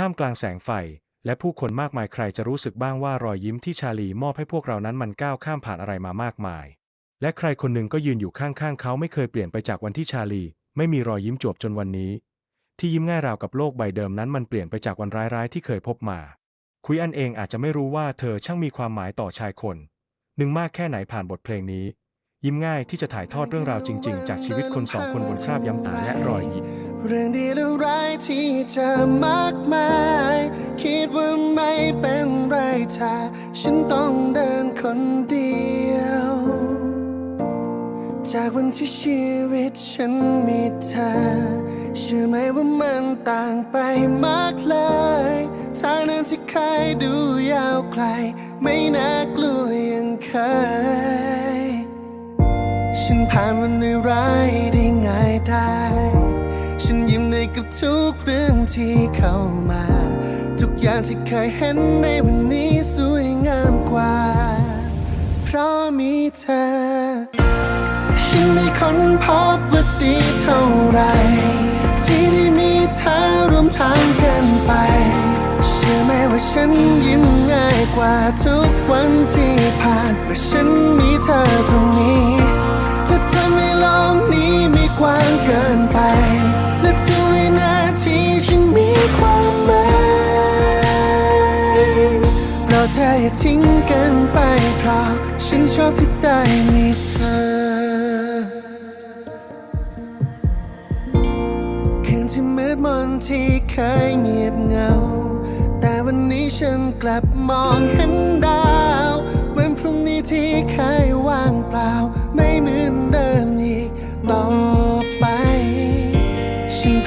ท่ามกลางแสงไฟ และผู้คนมากมายใครจะรู้สึกบ้างว่ารอยยิ้มที่ชาลีมอบให้พวกเรานั้นมันก้าวข้ามผ่านอะไรมามากมาย และใครคนหนึ่งก็ยืนอยู่ข้างๆเขาไม่เคยเปลี่ยนไปจากวันที่ชาลี ไม่มีรอยยิ้มจวบจนวันนี้ ที่ยิ้มง่ายราวกับโลกใบเดิมนั้นมันเปลี่ยนไปจากวันร้ายๆที่เคยพบมา คุยอันเองอาจจะไม่รู้ว่าเธอช่างมีความหมายต่อชายคน หนึ่งมากแค่ไหนผ่านบทเพลงนี้ ยิ้มง่ายที่จะถ่ายทอดเรื่องราวจริง ๆ จากชีวิตคนสองคนบนคราบย้ำตาและรอยยิ้มเรื่องดีและร้ายที่เจอมากมาย คิดว่าไม่เป็นไรถ้าฉันต้องเดินคนเดียว จากวันที่ชีวิตฉันมีเธอเชื่อไหมว่ามันต่างไปมากเลยทางเดินที่เคยดูยาวไกล ไม่น่ากลัวอย่างเคย ฉันผ่านวันร้ายได้ง่ายได้ ฉันยิ้มได้กับทุกเรื่องที่เข้ามา ทุกอย่างที่เคยเห็นในวันนี้สวยงามกว่า เพราะมีเธอ ฉันได้ค้นพบว่าดีเท่าไร ที่ได้มีเธอร่วมทางกันไป เชื่อไหมว่าฉันยิ้มง่ายกว่าทุกวันที่ผ่านเมื่อฉันมีเธอตรงนี้ โลกนี้มีกว้างเกินไป และทุกวินาทีฉันมีความหมายเพราะเธออย่าทิ้งกันไปเพราะฉันชอบที่ได้มีเธอ คืนที่มืดมนที่เคยเงียบเหงา แต่วันนี้ฉันกลับมองเห็นดาว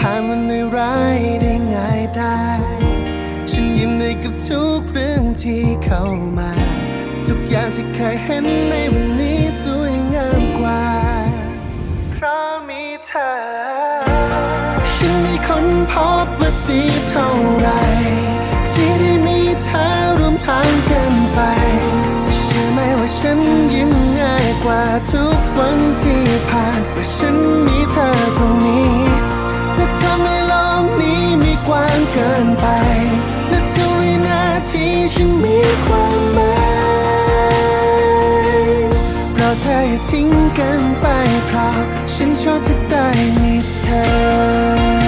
ผ่านวันร้ายได้ง่ายได้ ฉันยิ้มได้กับทุกเรื่องที่เข้ามา ทุกอย่างที่เคยเห็นในวันนี้สวยงามกว่า เพราะมีเธอ ฉันได้ค้นพบว่าดีเท่าไร ที่ได้มีเธอร่วมทางกันไปเชื่อไหมว่าฉันยิ้มง่ายกว่าทุกวันที่ผ่านว่าฉันมี ฉันมีความหมายเราเธออย่าทิ้งกันไปเพราะฉันชอบที่ได้มีเธอ